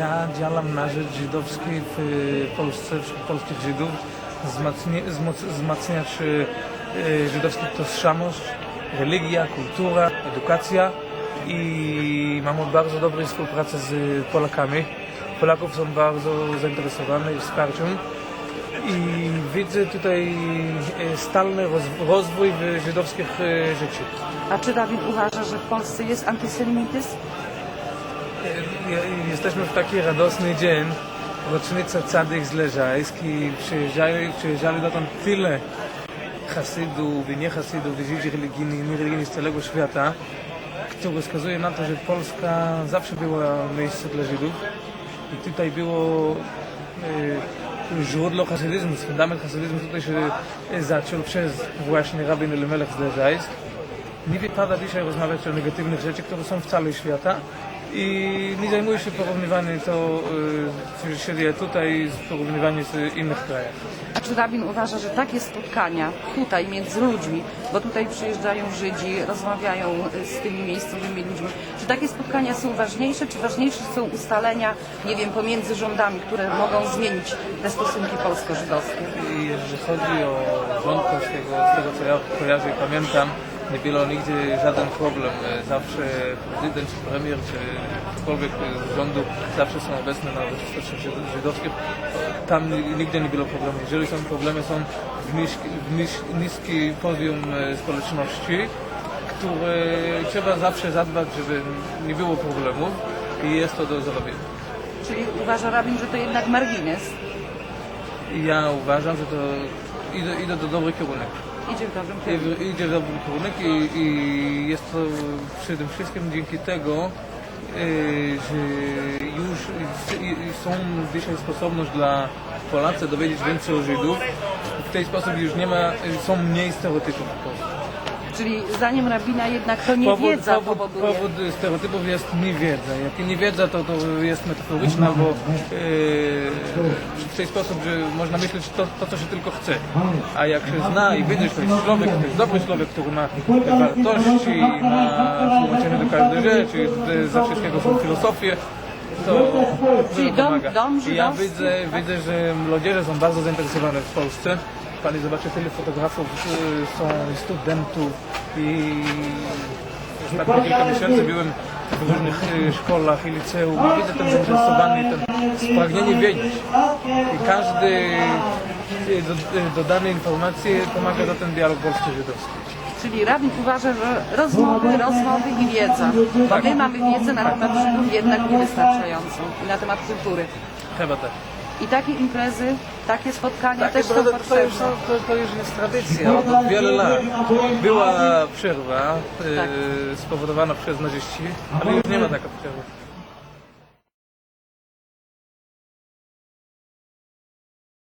Ja działam na rzecz żydowskiej w y, Polsce, wśród polskich Żydów, wzmacnia, wzmacniać y, y, żydowski tożsamość, religia, kultura, edukacja i mamy bardzo dobrą współpracę z Polakami. Polaków są bardzo zainteresowani wsparciem i widzę tutaj stalny roz- rozwój żydowskich życiu. A czy Rabin uważa, że w Polsce jest antysemityzm? Je- Jesteśmy w taki radosny dzień, rocznica Cadych z Leżajsk i przyjeżdżali, przyjeżdżali dotąd tyle Hasydów i niehasydów i ludzi religijnych niereligijnych z całego świata, który wskazuje na to, że Polska zawsze była miejscem dla Żydów. I tutaj było e, źródło hasydyzmu, fundament hasydyzmu tutaj się e, zaczął przez właśnie rabin Elimelech z Leżajsk. Nie wypada dzisiaj rozmawiać o negatywnych rzeczach, które są w całym świata i nie zajmuję się porównywaniem to, co się dzieje tutaj, z porównywaniem z innych krajach. A czy Rabin uważa, że takie spotkania tutaj między ludźmi, bo tutaj przyjeżdżają Żydzi, rozmawiają y, z tymi miejscowymi ludźmi, czy takie spotkania są ważniejsze, czy ważniejsze są ustalenia, nie wiem, pomiędzy rządami, które mogą zmienić te stosunki polsko-żydowskie? Jeżeli chodzi o rząd polskiego, z tego co ja kojarzę i pamiętam, nie było nigdy żaden problem. E, Zawsze prezydent, czy premier, czy ktokolwiek z rządu zawsze są obecne na uroczystościach żyd- żydowskich. Tam ni- nigdy nie było problemu. Jeżeli są problemy, są w, niski, w nis- niski poziom e, społeczności, które trzeba zawsze zadbać, żeby nie było problemów i jest to do zrobienia. Czyli uważa Rabin, że to jednak margines ja uważam, że to idzie, idzie do dobry kierunek. Idzie w dobrym kierunku. Idzie w dobry kierunek i, i jest to przede wszystkim dzięki tego, y, że już są dzisiaj sposobność dla Polacy dowiedzieć więcej o Żydów. W ten sposób już nie ma, są mniej stereotypów w Polsce. Czyli zdaniem Rabina jednak to nie wiedza powód, powoduje. powód stereotypów jest niewiedza. Jak niewiedza, to, to jest metaforyczna, bo yy, w ten sposób, że można myśleć to, to, co się tylko chce. A jak się zna i widzi, że to jest człowiek, to jest dobry człowiek, który ma wartości, ma tłumaczenie do każdej rzeczy, za wszystkiego są filozofie, to Czyli dom- pomaga. dom I ja żydowski, widzę, widzę, że młodzieże są bardzo zainteresowane w Polsce. Pani zobaczy, tyle fotografów y, są studentów i ostatnio kilka miesięcy byłem w różnych y, szkołach i liceum. i Widzę ten zainteresowany, ten spragnienie wiedzieć. I każdy y, do, y, dodane informacje pomaga do ten dialog polsko-żydowski. Czyli Rabin uważa, że rozmowy, rozmowy i wiedza. Bo my mamy wiedzę na temat Żydów jednak niewystarczającą i na temat kultury. Chyba tak. I takie imprezy, takie spotkania Tak, też są to, to, potrzebne. już, to, to już jest tradycja od wiele lat. Była przerwa y, Tak. spowodowana przez naziści, ale już nie ma taka przerwy.